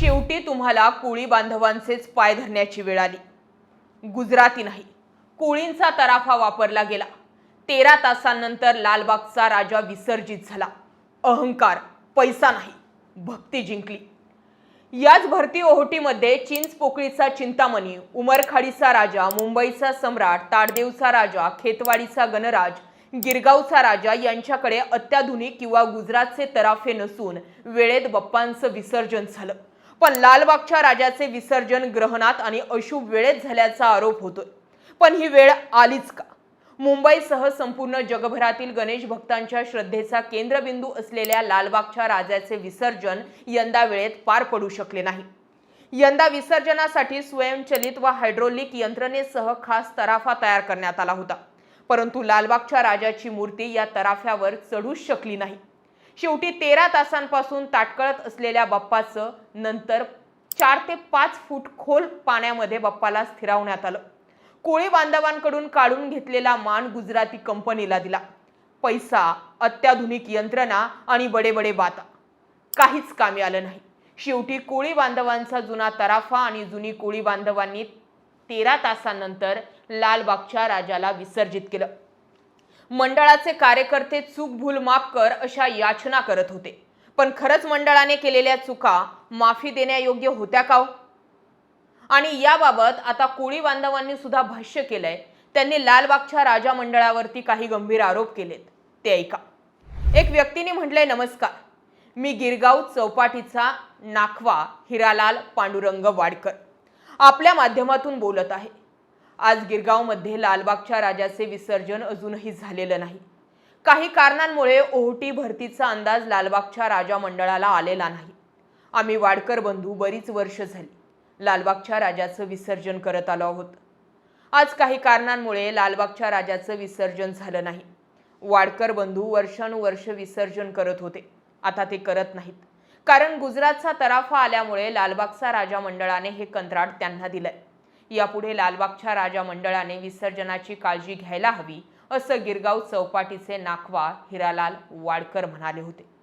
शेवटी तुम्हाला कोळी बांधवांचेच पाय धरण्याची वेळ आली. गुजराती नाही कोळींचा तराफा वापरला गेला. तेरा तासांनंतर लालबागचा राजा विसर्जित झाला. अहंकार पैसा नाही भक्ती जिंकली. याच भरती ओहोटीमध्ये चिंच पोकळीचा चिंतामणी उमरखाडीचा राजा मुंबईचा सम्राट ताडदेवचा राजा खेतवाडीचा गणराज गिरगावचा राजा यांच्याकडे अत्याधुनिक किंवा गुजरातचे तराफे नसून वेळेत बप्पांचं विसर्जन झालं. पण लालबागच्या राजाचे विसर्जन ग्रहणात आणि अशुभ वेळेत झाल्याचा आरोप होतोय. पण ही वेळ आलीच का? मुंबईसह संपूर्ण जगभरातील गणेश भक्तांच्या श्रद्धेचा केंद्रबिंदू असलेल्या लालबागच्या राजाचे विसर्जन यंदा वेळेत पार पडू शकले नाही. यंदा विसर्जनासाठी स्वयंचलित व हायड्रोलिक यंत्रणेसह खास तराफा तयार करण्यात आला होता. परंतु लालबागच्या राजाची मूर्ती या तराफ्यावर चढूच शकली नाही. शेवटी तेरा तासांपासून ताटकळत असलेल्या बाप्पाचं नंतर चार ते पाच फूट खोल पाण्यामध्ये बाप्पाला स्थिरावण्यात आलं. कोळी बांधवांकडून काढून घेतलेला मान गुजराती कंपनीला दिला. पैसा अत्याधुनिक यंत्रणा आणि बडे बडे बाता काहीच कामी आलं नाही. शेवटी कोळी बांधवांचा जुना तराफा आणि जुनी कोळी बांधवांनी तेरा तासानंतर लालबागच्या राजाला विसर्जित केलं. मंडळाचे कार्यकर्ते चूक भूल माफ कर अशा याचना करत होते. पण खरंच मंडळाने केलेल्या चुका माफी देण्यायोग्य होत्या का हो? आणि याबाबत आता कोळी बांधवांनी सुद्धा भाष्य केलंय. त्यांनी लालबागच्या राजा मंडळावरती काही गंभीर आरोप केलेत. ते ऐका. एक व्यक्तीने म्हटलंय नमस्कार. मी गिरगाव चौपाटीचा नाखवा हिरालाल पांडुरंग वाडकर. आपल्या माध्यमातून बोलत आहे. आज गिरगावमध्ये लालबागच्या राजाचे विसर्जन अजूनही झालेलं नाही. काही कारणांमुळे ओहोटी भरतीचा अंदाज लालबागच्या राजा मंडळाला आलेला नाही. आम्ही वाडकर बंधू बरीच वर्ष झाली. लालबागच्या राजाचं विसर्जन करत आलो आहोत. आज काही कारणांमुळे लालबागच्या राजाचं विसर्जन झालं नाही. वाडकर बंधू वर्षानुवर्ष विसर्जन करत होते. आता ते करत नाहीत. कारण गुजरातचा तराफा आल्यामुळे लालबागचा राजा मंडळाने हे कंत्राट त्यांना दिलंय. यापुढे लालबागच्या राजा मंडळाने विसर्जनाची काळजी घ्यायला हवी असं गिरगाव चौपाटीचे नाखवा हिरालाल वाडकर म्हणाले होते.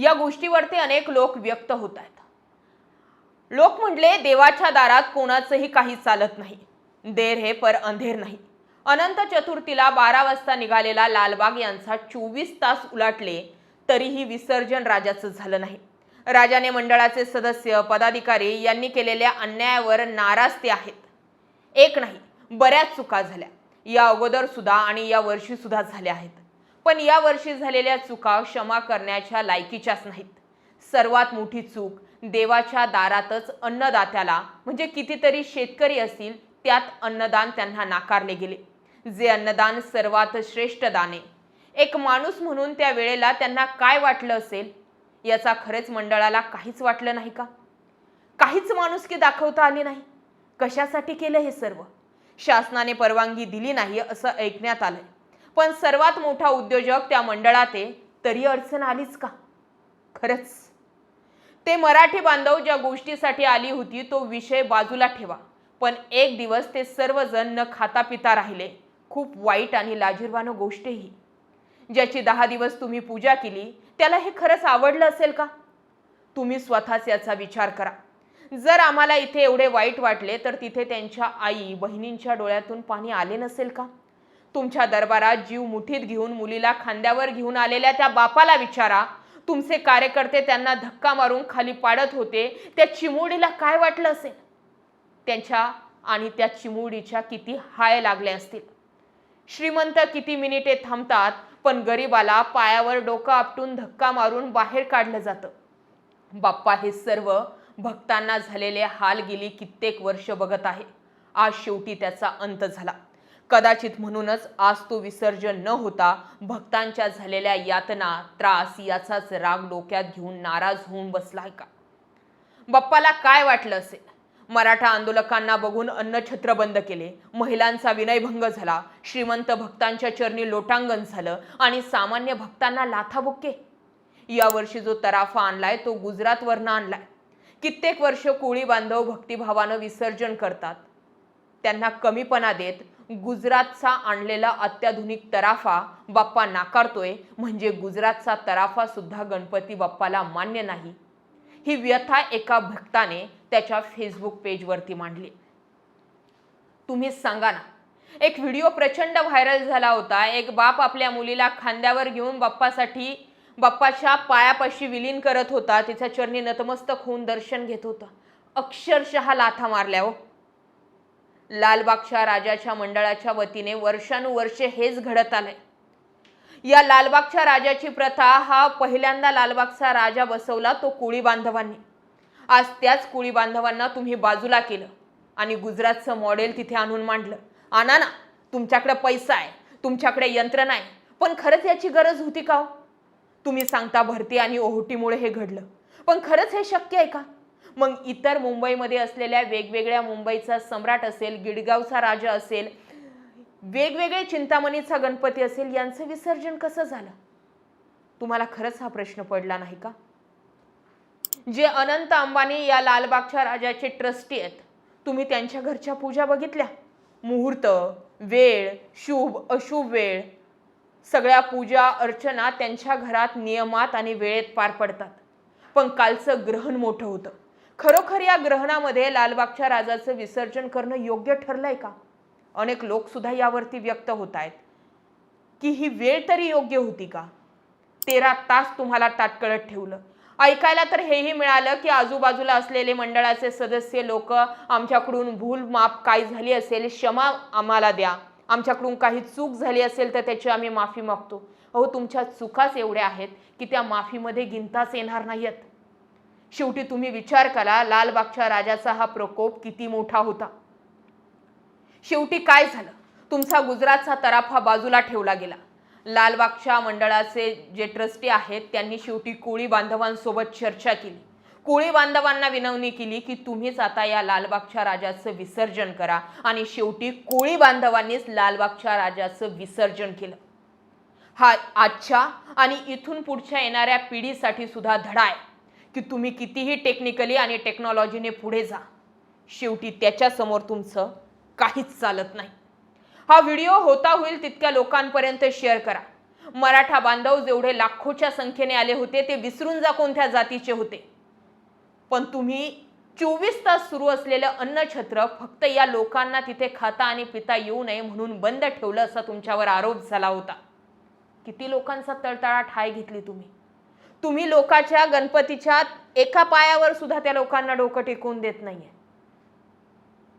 या गोष्टीवरती अनेक लोक व्यक्त होत आहेत. लोक म्हणले देवाच्या दारात कोणाचंही काही चालत नाही. देर हे पर अंधेर नाही. अनंत चतुर्थीला बारा वाजता निघालेला लालबाग यांचा चोवीस तास उलाटले तरीही विसर्जन राजाचं झालं नाही. राजाने मंडळाचे सदस्य पदाधिकारी यांनी केलेल्या अन्यायावर नाराज ते आहेत. एक नाही बऱ्याच चुका झाल्या. या अगोदर सुद्धा आणि या वर्षी सुद्धा झाल्या आहेत. पण या वर्षी झालेल्या चुका क्षमा करण्याच्या लायकीच्याच नाहीत. सर्वात मोठी चूक देवाच्या दारातच अन्नदात्याला म्हणजे कितीतरी शेतकरी असतील त्यात अन्नदान त्यांना नाकारले गेले. जे अन्नदान सर्वात श्रेष्ठ दाने एक माणूस म्हणून त्या वेळेला त्यांना काय वाटलं असेल? याचा खरेच मंडळाला काहीच वाटलं नाही का? काहीच माणुसकी दाखवता आली नाही. कशासाठी केलं हे सर्व? शासनाने परवानगी दिली नाही असं ऐकण्यात आलं पण सर्वात मोठा उद्योजक त्या मंडळात आहे. तरी अडचण आलीच का? खरंच. ते मराठी बांधव ज्या गोष्टीसाठी आली होती तो विषय बाजूला ठेवा. पण एक दिवस ते सर्वजण न खाता पिता राहिले. खूप वाईट आणि लाजीरवानं गोष्टही. ज्याची दहा दिवस तुम्ही पूजा केली त्याला हे खरंच आवडलं असेल का? तुम्ही स्वतःच याचा विचार करा. जर आम्हाला इथे एवढे वाईट वाटले तर तिथे त्यांच्या आई बहिणींच्या डोळ्यातून पाणी आले नसेल का? तुमच्या दरबारात जीव मुठीत घेऊन मुलीला खांद्यावर घेऊन आलेल्या त्या बापाला विचारा. तुमचे कार्यकर्ते त्यांना धक्का मारून खाली पाडत होते. त्या चिमुरडीला काय वाटलं असेल? त्यांच्या आणि त्या चिमुरडीच्या किती हाय लागले असतील. श्रीमंत किती मिनिटे थांबतात पण गरीबाला पायावर डोकं आपटून धक्का मारून बाहेर काढलं जातं. बाप्पा हे सर्व भक्तांना झालेले हाल गेली कित्येक वर्ष बघत आहे. आज शेवटी त्याचा अंत झाला. कदाचित म्हणूनच आज तो विसर्जन न होता भक्तांच्या झालेल्या यातना त्रास याचाच राग डोक्यात घेऊन नाराज होऊन बसलाय का? बाप्पाला काय वाटलं असेल? मराठा आंदोलकांना बघून अन्नछत्र बंद केले. महिलांचा विनयभंग झाला. श्रीमंत भक्तांच्या चरणी लोटांगण झालं आणि सामान्य भक्तांना लाथाबुक्के. यावर्षी जो तराफा आणलाय तो गुजरातवरनं आणलाय. कित्येक वर्ष कोळी बांधव भक्तिभावानं विसर्जन करतात. त्यांना कमीपणा देत गुजरातचा आणलेला अत्याधुनिक तराफा बाप्पा नाकारतोय. म्हणजे गुजरातचा तराफा सुद्धा गणपती बाप्पाला मान्य नाही. ही व्यथा एका भक्ताने त्याच्या फेसबुक पेजवरती मांडली. तुम्हीच सांगा ना. एक व्हिडिओ प्रचंड व्हायरल झाला होता. एक बाप आपल्या मुलीला खांद्यावर घेऊन बाप्पासाठी बाप्पाच्या पायापाशी विलीन करत होता. तिच्या चरणी नतमस्तक होऊन दर्शन घेत होता. अक्षरशः लाथा मारल्या हो. लालबागच्या राजाच्या मंडळाच्या वतीने वर्षानुवर्षे हेच घडत आलंय. या लालबागच्या राजाची प्रथा हा पहिल्यांदा लालबागचा राजा बसवला तो कुळी बांधवांनी. आज त्याच कुळी बांधवांना तुम्ही बाजूला केलं आणि गुजरातचं मॉडेल तिथे आणून मांडलं. आणा ना तुमच्याकडे पैसा आहे तुमच्याकडे यंत्र नाही पण खरंच याची गरज होती का हो? तुम्ही सांगता भरती आणि ओहोटीमुळे हे घडलं. पण खरंच हे शक्य आहे का? मग इतर मुंबईमध्ये असलेल्या वेगवेगळ्या मुंबईचा सम्राट असेल गिडगावचा राजा असेल वेगवेगळे चिंतामणीचा गणपती असेल यांचं विसर्जन कसं झालं? तुम्हाला खरंच हा प्रश्न पडला नाही का? जे अनंत अंबानी या लालबागच्या राजाचे ट्रस्टी आहेत तुम्ही त्यांच्या घरच्या पूजा बघितल्या? मुहूर्त वेळ शुभ अशुभ वेळ सगळ्या पूजा अर्चना त्यांच्या घरात नियमात आणि वेळेत पार पडतात. पण कालचं ग्रहण मोठं होतं. खरोखर या ग्रहणामध्ये लालबागच्या राजाचं विसर्जन करणं योग्य ठरलंय का? अनेक लोक सुद्धा यावरती व्यक्त होत आहेत. की ही वेळ तरी योग्य होती का? तेरा तास तुम्हाला ताटकळत ठेवलं. ऐकायला तर हेही मिळालं की आजूबाजूला असलेले मंडळाचे सदस्य लोक आमच्याकडून भूल माप काय झाली असेल क्षमा आम्हाला द्या. आमच्याकडून काही चूक झाली असेल तर त्याची आम्ही माफी मागतो. अहो तुमच्या चुकाच एवढ्या आहेत की त्या माफीमध्ये गिनताच येणार नाहीत शेवटी तुम्ही विचार करा लालबागच्या राजाचा हा प्रकोप किती मोठा होता. शेवटी काय झालं? तुमचा गुजरातचा तराफा बाजूला ठेवला गेला. लालबागच्या मंडळाचे जे ट्रस्टी आहेत त्यांनी शेवटी कोळी बांधवांसोबत चर्चा केली. कोळी बांधवांना विनवणी केली की तुम्हीच आता या लालबागच्या राजाचं विसर्जन करा आणि शेवटी कोळी बांधवांनीच लालबागच्या राजाचं विसर्जन केलं. हा आजच्या आणि इथून पुढच्या येणाऱ्या पिढीसाठी सुद्धा धडा आहे. की तुम्ही कितीही टेक्निकली आणि टेक्नॉलॉजीने पुढे जा. शेवटी त्याच्यासमोर तुमचं काहीच चालत नाही. हा व्हिडिओ होता होईल तितक्या लोकांपर्यंत शेअर करा. मराठा बांधव जेवढे लाखोच्या संख्येने आले होते ते विसरून जा कोणत्या जातीचे होते. पण तुम्ही चोवीस तास सुरू असलेलं अन्नछत्र फक्त या लोकांना तिथे खाता आणि पिता येऊ नये म्हणून बंद ठेवलं असा तुमच्यावर आरोप झाला होता. किती लोकांचा तळतळाट हाय घेतली तुम्ही? तुम्ही लोकाच्या गणपतीच्या एका पायावर सुद्धा त्या लोकांना डोकं टेकवून देत नाहीये.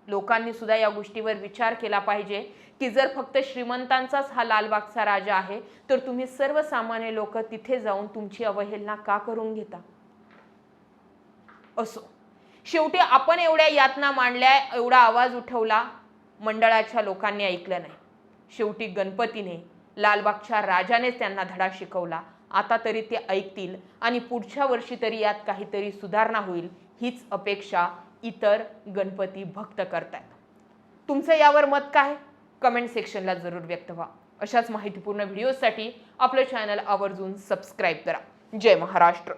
लोकांनी सुद्धा या गोष्टीवर विचार केला पाहिजे की जर फक्त श्रीमंतांचाच हा लालबागचा राजा आहे तर तुम्ही सर्वसामान्य लोक तिथे जाऊन तुमची अवहेलना का करून घेता? असो. शेवटी आपण एवढ्या यातना मांडल्या एवढा आवाज उठवला मंडळाच्या लोकांनी ऐकलं नाही. शेवटी गणपतीने लालबागच्या राजानेच त्यांना धडा शिकवला. आता तरी ते ऐकतील आणि पुढच्या वर्षी तरी यात काहीतरी सुधारणा होईल हीच अपेक्षा इतर गणपती भक्त करतायत. तुमचं यावर मत काय? कमेंट सेक्शनला जरूर व्यक्त व्हा. अशाच माहितीपूर्ण व्हिडिओसाठी आपलं चॅनल आवर्जून सबस्क्राईब करा. जय महाराष्ट्र.